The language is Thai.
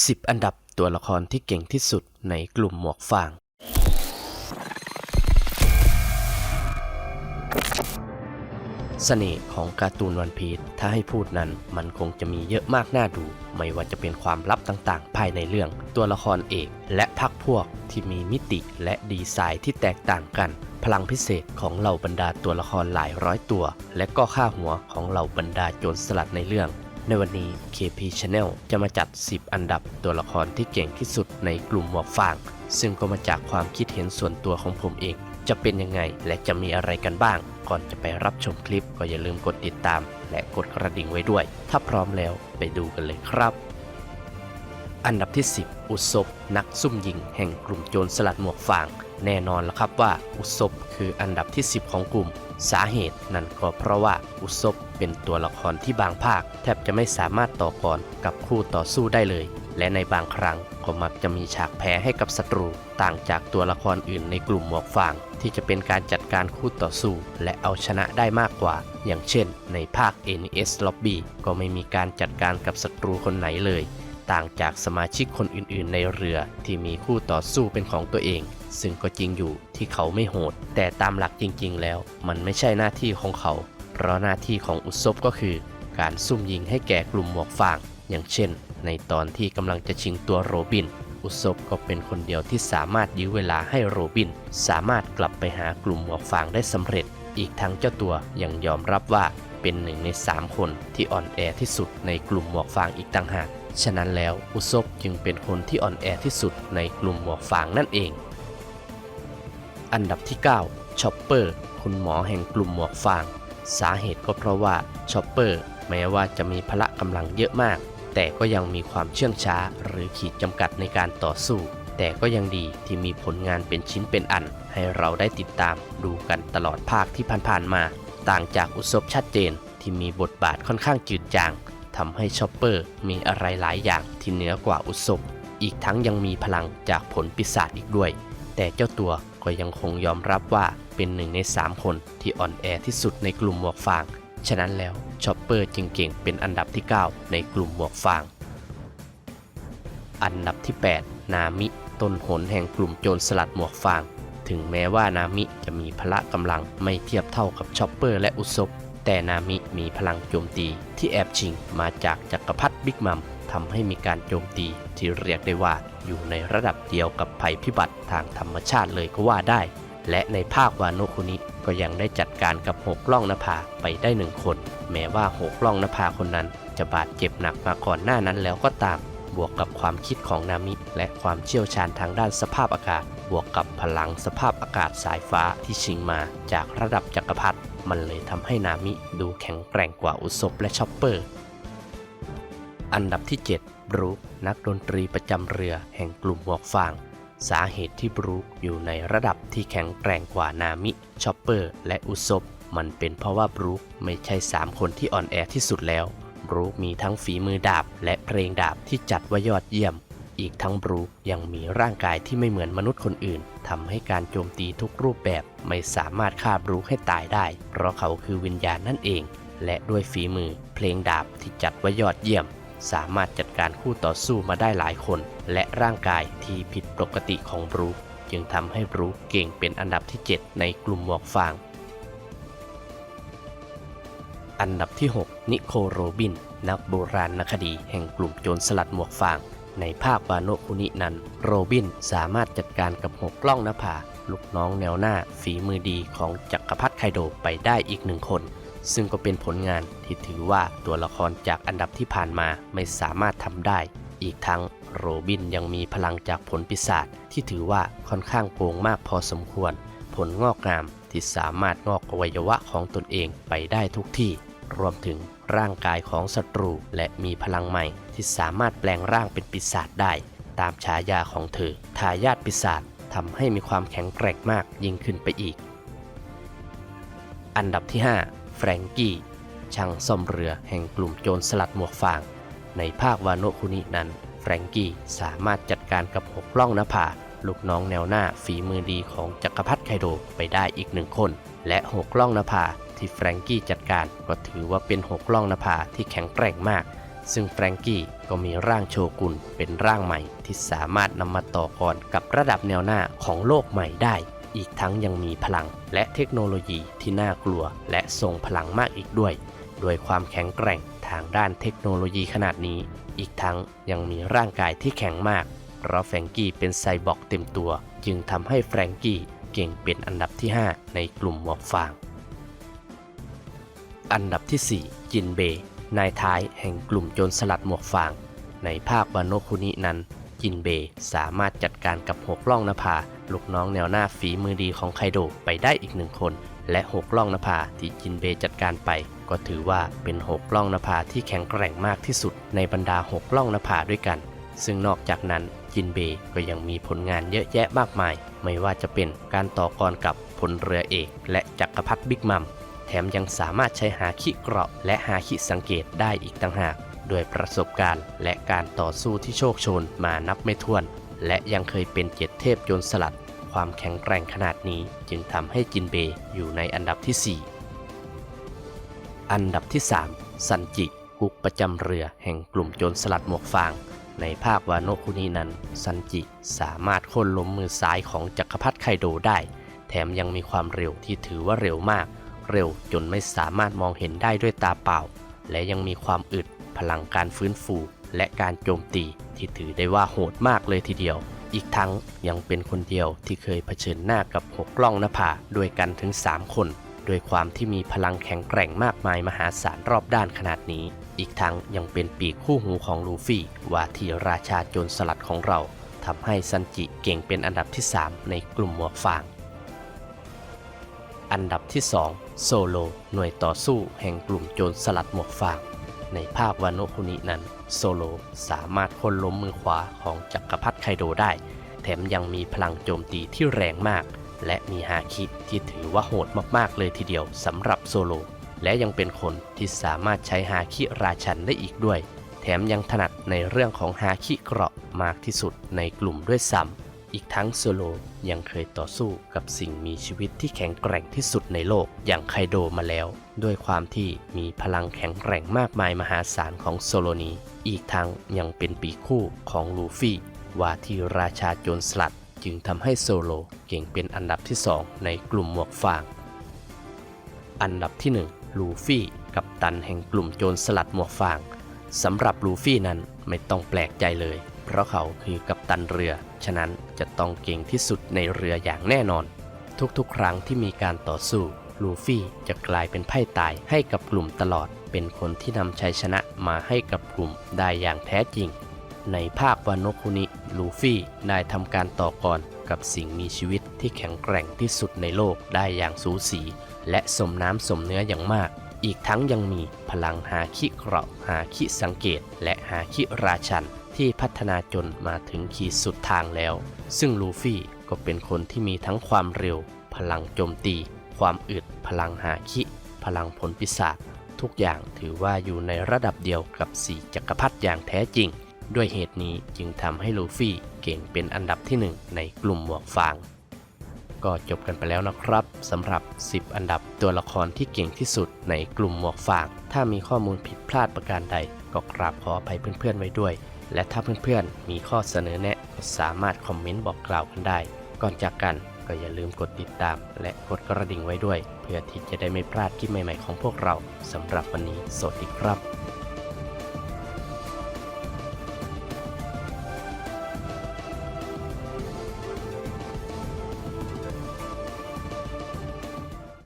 10 อันดับตัวละครที่เก่งที่สุดในกลุ่มหมวกฟาง เสน่ห์ของการ์ตูนวันพีชถ้าให้พูดนั้นมันคงจะมีเยอะมากน่าดู ไม่ว่าจะเป็นความลับต่างๆ ภายในเรื่อง ตัวละครเอก และพักพวกที่มีมิติและดีไซน์ที่แตกต่างกัน พลังพิเศษของเหล่าบรรดาตัวละครหลายร้อยตัว และก็ค่าหัวของเหล่าบรรดาโจรสลัดในเรื่อง ในวันนี้ KP Channel จะมาจัด 10 อันดับตัวละครที่เก่งที่สุดในกลุ่มหมวกฟาง ซึ่งก็มาจากความคิดเห็นส่วนตัวของผมเอง จะเป็นยังไงและจะมีอะไรกันบ้าง ก่อนจะไปรับชมคลิปก็อย่าลืมกดติดตาม และกดกระดิ่งไว้ด้วย ถ้าพร้อมแล้วไปดูกันเลยครับ อันดับที่ 10 อุศบนักซุ่มยิงแห่งกลุ่มโจรสลัดหมวกฟาง แน่นอนแล้วครับว่าอุศบคืออันดับที่ 10 ของกลุ่ม สาเหตุนั่นก็เพราะว่าอุศบเป็นตัวละครที่บางภาค แทบจะไม่สามารถต่อกรกับคู่ต่อสู้ได้เลย และในบางครั้งก็มักจะมีฉากแพ้ให้กับศัตรู ต่างจากตัวละครอื่นในกลุ่มหมวกฟาง ที่จะเป็นการจัดการคู่ต่อสู้ และเอาชนะได้มากกว่า อย่างเช่น ในภาค NES Lobby ก็ไม่มีการจัดการกับศัตรูคนไหนเลย ต่างจากสมาชิกคนอื่นๆ ในเรือที่มีคู่ต่อสู้เป็นของตัวเอง ซึ่งก็จริงอยู่ที่เขาไม่โหด แต่ตามหลักจริงๆ แล้ว มันไม่ใช่หน้าที่ของเขา เพราะหน้าที่ของอุศบก็คือ การซุ่มยิงให้แก่กลุ่มหมวกฟาง อย่างเช่น ในตอนที่กำลังจะชิงตัวโรบิน อุศบก็เป็นคนเดียวที่สามารถยื้อเวลาให้โรบิน สามารถกลับไปหากลุ่มหมวกฟางได้สำเร็จ อีกทั้งเจ้าตัวยังยอมรับว่าเป็นหนึ่งใน 3 คนที่อ่อนแอที่สุดในกลุ่มหมวกฟางอีกต่างหาก ฉะนั้นแล้วอุซบจึงเป็นคนที่อ่อนแอที่สุดในกลุ่มหมวกฟางนั่นเอง อันดับที่ 9ชอปเปอร์คุณหมอแห่งกลุ่มหมวกฟาง สาเหตุก็เพราะว่าชอปเปอร์แม้ว่าจะมีพละกำลังเยอะมาก แต่ก็ยังมีความเชื่องช้าหรือขีดจำกัดในการต่อสู้ แต่ก็ยังดีที่มีผลงานเป็นชิ้นเป็นอัน ให้เราได้ติดตามดูกันตลอดภาคที่ผ่านๆมา ต่างจากอุศบชัดเจนที่มีบทบาทค่อนข้างจืดจางทำให้ชอปเปอร์มีอะไรหลายอย่างที่เหนือกว่าอุศบอีกทั้งยังมีพลังจากผลปีศาจอีกด้วย แต่เจ้าตัวก็ยังคงยอมรับว่าเป็นหนึ่งใน 3 คนที่อ่อนแอที่สุดในกลุ่มหมวกฟาง ฉะนั้นแล้วชอปเปอร์จึงเก่งเป็นอันดับที่ 9 ในกลุ่มหมวกฟาง อันดับที่ 8 นามิ ต้นหนแห่งกลุ่มโจรสลัดหมวกฟาง ถึงแม้ว่านามิจะมีพละกำลังไม่เทียบเท่ากับชอปเปอร์และอุศบแต่นามิมีพลังโจมตีที่แอบชิงมาจากจักรพรรดิบิ๊กมัมทำให้มีการโจมตีที่เรียกได้ว่าอยู่ในระดับเดียวกับภัยพิบัติทางธรรมชาติเลยก็ว่าได้ และในภาควาโนคุนิก็ยังได้จัดการกับหกล่องนภาไปได้หนึ่งคน แม้ว่าหกล่องนภาคนนั้นจะบาดเจ็บหนักมาก่อนหน้านั้นแล้วก็ตาม บวกกับความคิดของนามิ และความเชี่ยวชาญทางด้านสภาพอากาศ บวกกับพลังสภาพอากาศสายฟ้าที่ชิงมาจากระดับจักรพรรดิมันเลยทำให้นามิดูแข็งแกร่งกว่าอุศบและชอปเปอร์ อันดับที่ 7 บรูคนักดนตรีประจำเรือแห่งกลุ่มหมวกฟาง สาเหตุที่บรูคอยู่ในระดับที่แข็งแกร่งกว่านามิชอปเปอร์ และอุซบมันเป็นเพราะว่าบรูคไม่ใช่ 3 คนที่อ่อนแอที่สุดแล้ว บรูคมีทั้งฝีมือดาบ และเพลงดาบที่จัดว่ายอดเยี่ยม อีกทั้งบรูคยังมีร่างกายที่ไม่เหมือนมนุษย์คนอื่นทำให้การโจมตีทุกรูปแบบไม่สามารถฆ่าบรูคให้ตายได้ เพราะเขาคือวิญญาณนั่นเอง และด้วยฝีมือ เพลงดาบที่จัดว่ายอดเยี่ยม สามารถจัดการคู่ต่อสู้มาได้หลายคน และร่างกายที่ผิดปกติของบรูคจึงทำให้บรูคเก่งเป็นอันดับที่ 7 ในกลุ่มหมวกฟาง อันดับที่ 6 นิโคโรบิน นักโบราณนคดีแห่งกลุ่มโจรสลัดหมวกฟาง ในภาควาโนคุนินั้น โรบินสามารถจัดการกับหกกล้องนภาลูกน้องแนวหน้าฝีมือดีของจักรพรรดิไคโดไปได้อีกหนึ่งคน ซึ่งก็เป็นผลงานที่ถือว่าตัวละครจากอันดับที่ผ่านมาไม่สามารถทำได้ อีกทั้งโรบินยังมีพลังจากผลปีศาจที่ถือว่าค่อนข้างโกงมากพอสมควร ผลงอกงามที่สามารถงอกอวัยวะของตนเองไปได้ทุกที่ รวมถึงร่างกายของศัตรู และมีพลังใหม่ที่สามารถแปลงร่างเป็นปีศาจได้ ตามฉายาของเธอ ทายาทปีศาจทำให้มีความแข็งแกร่งมากยิ่งขึ้นไปอีก อันดับที่ 5 แฟรงกี้ช่างซ่อมเรือแห่งกลุ่มโจรสลัดหมวกฟาง ในภาควาโนคุนินั้น แฟรงกี้สามารถจัดการกับหกล่องนภา ลูกน้องแนวหน้าฝีมือดีของจักรพรรดิไคโดไปได้อีกหนึ่งคน และหกล่องนภาที่แฟรงกี้จัดการก็ถือว่าเป็นหกล่องนภาที่แข็งแกร่งมาก ซึ่งแฟรงกี้ก็มีร่างโชกุนเป็นร่างใหม่ที่สามารถนำมาต่อกรกับระดับแนวหน้าของโลกใหม่ได้ อีกทั้งยังมีพลังและเทคโนโลยีที่น่ากลัว และทรงพลังมากอีกด้วยด้วยความแข็งแกร่งทางด้านเทคโนโลยีขนาดนี้ อีกทั้งยังมีร่างกายที่แข็งมาก เพราะแฟรงกี้เป็นไซบอร์กเต็มตัว จึงทำให้แฟรงกี้เก่งเป็นอันดับที่ 5 ในกลุ่มหมวกฟาง อันดับที่ 4 จินเบย์นายท้ายแห่งกลุ่มโจรสลัดหมวกฟาง ในภาควานโนคุนินั้น จินเบย์สามารถจัดการกับหกล่องนภาลูกน้องแนวหน้าฝีมือดีของไคโดไปได้อีกหนึ่งคน และหกล่องนภาที่จินเบย์จัดการไป ก็ถือว่าเป็นหกล่องนภาที่แข็งแกร่งมากที่สุดในบรรดาหกล่องนภาด้วยกัน ซึ่งนอกจากนั้น จินเบย์ก็ยังมีผลงานเยอะแยะมากมาย ไม่ว่าจะเป็นการต่อกรกับพลเรือเอก และจักรพรรดิบิ๊กมัม แถมยังสามารถใช้หาคิเกราะ และหาคิสังเกตได้อีกต่างหากด้วยประสบการณ์และการต่อสู้ที่โชคโชนมานับไม่ถ้วน และยังเคยเป็นเจ็ดเทพโจรสลัด ความแข็งแกร่งขนาดนี้จึงทำให้จินเบย์อยู่ในอันดับที่ 4 อันดับที่3ซันจิกุกประจำเรือแห่งกลุ่มโจรสลัดหมวกฟาง ในภาควาโนะคุนีนั้น ซันจิสามารถโค่นล้มมือซ้ายของจักรพรรดิไคโดได้ แถมยังมีความเร็วที่ถือว่าเร็วมาก เร็วจนไม่สามารถมองเห็นได้ด้วยตาเปล่า และยังมีความอึด พลังการฟื้นฟู และการโจมตีที่ถือได้ว่าโหดมากเลยทีเดียว อีกทั้งยังเป็นคนเดียวที่เคยเผชิญหน้ากับหกกล้องน้าด้วยกันถึง 3 คนด้วยความที่มีพลังแข็งแกร่งมากมายมหาศาลรอบด้านขนาดนี้ อีกทั้งยังเป็นปีกคู่หูของลูฟี่ว่าที่ราชาโจรสลัดของเราทำให้ซันจิเก่งเป็นอันดับที่ 3 ในกลุ่มหมวกฟาง อันดับที่ 2 โซโล หน่วยต่อสู้แห่งกลุ่มโจรสลัดหมวกฟาง ในภาพวาโนคุนินั้น โซโลสามารถค้นล้มมือขวาของจักรพรรดิไคโดได้ แถมยังมีพลังโจมตีที่แรงมาก และมีฮาคิที่ถือว่าโหดมากๆเลยทีเดียวสำหรับโซโล และยังเป็นคนที่สามารถใช้ฮาคิราชันได้อีกด้วย แถมยังถนัดในเรื่องของฮาคิเกราะมากที่สุดในกลุ่มด้วยซ้ำอีกทั้งโซโลยังเคยต่อสู้กับสิ่งมีชีวิตที่แข็งแกร่งที่สุดในโลกอย่างไคโดมาแล้ว ด้วยความที่มีพลังแข็งแกร่งมากมายมหาศาลของโซโลนี้อีกทั้งยังเป็นปีคู่ของลูฟี่ว่าที่ราชาโจรสลัดจึงทำให้โซโลเก่งเป็นอันดับที่ 2 ในกลุ่มหมวกฟาง อันดับที่ 1 ลูฟี่กับตันแห่งกลุ่มโจรสลัดหมวกฟางสำหรับลูฟี่นั้นไม่ต้องแปลกใจเลย เพราะเขาคือกัปตันเรือ ฉะนั้นจะต้องเก่งที่สุดในเรืออย่างแน่นอน ทุกๆ ครั้งที่มีการต่อสู้ลูฟี่จะกลายเป็นไพ่ตายให้กับกลุ่มตลอด เป็นคนที่นำชัยชนะมาให้กับกลุ่มได้อย่างแท้จริง ในภาควานโนคุนิลูฟี่ได้ทำการต่อกร กับสิ่งมีชีวิตที่แข็งแกร่งที่สุดในโลกได้อย่างสูสี และสมน้ำสมเนื้ออย่างมาก อีกทั้งยังมีพลังหาคิเกราะหาคิสังเกต และหาคิราชันที่พัฒนาจนมาถึงขีดสุดทางแล้ว ซึ่งลูฟี่ก็เป็นคนที่มีทั้งความเร็ว พลังโจมตี ความอึด พลังหาคิ พลังผลปีศาจทุกอย่างถือว่าอยู่ในระดับเดียวกับสี่จักรพรรดิอย่างแท้จริง ด้วยเหตุนี้จึงทำให้ลูฟี่ เก่งเป็นอันดับที่หนึ่งในกลุ่มหมวกฟาง ก็จบกันไปแล้วนะครับสำหรับ 10 อันดับตัวละครที่เก่งที่สุดในกลุ่มหมวกฟาง ถ้ามีข้อมูลผิดพลาดประการใด ก็กราบขออภัยเพื่อนๆไว้ด้วย และถ้าเพื่อนๆ มีข้อเสนอแนะก็สามารถคอมเมนต์บอกกล่าวกันได้ ก่อนจากกันก็อย่าลืมกดติดตาม และกดกระดิ่งไว้ด้วย เพื่อที่จะได้ไม่พลาดคลิปใหม่ๆของพวกเราสำหรับวันนี้สวัสดีครับ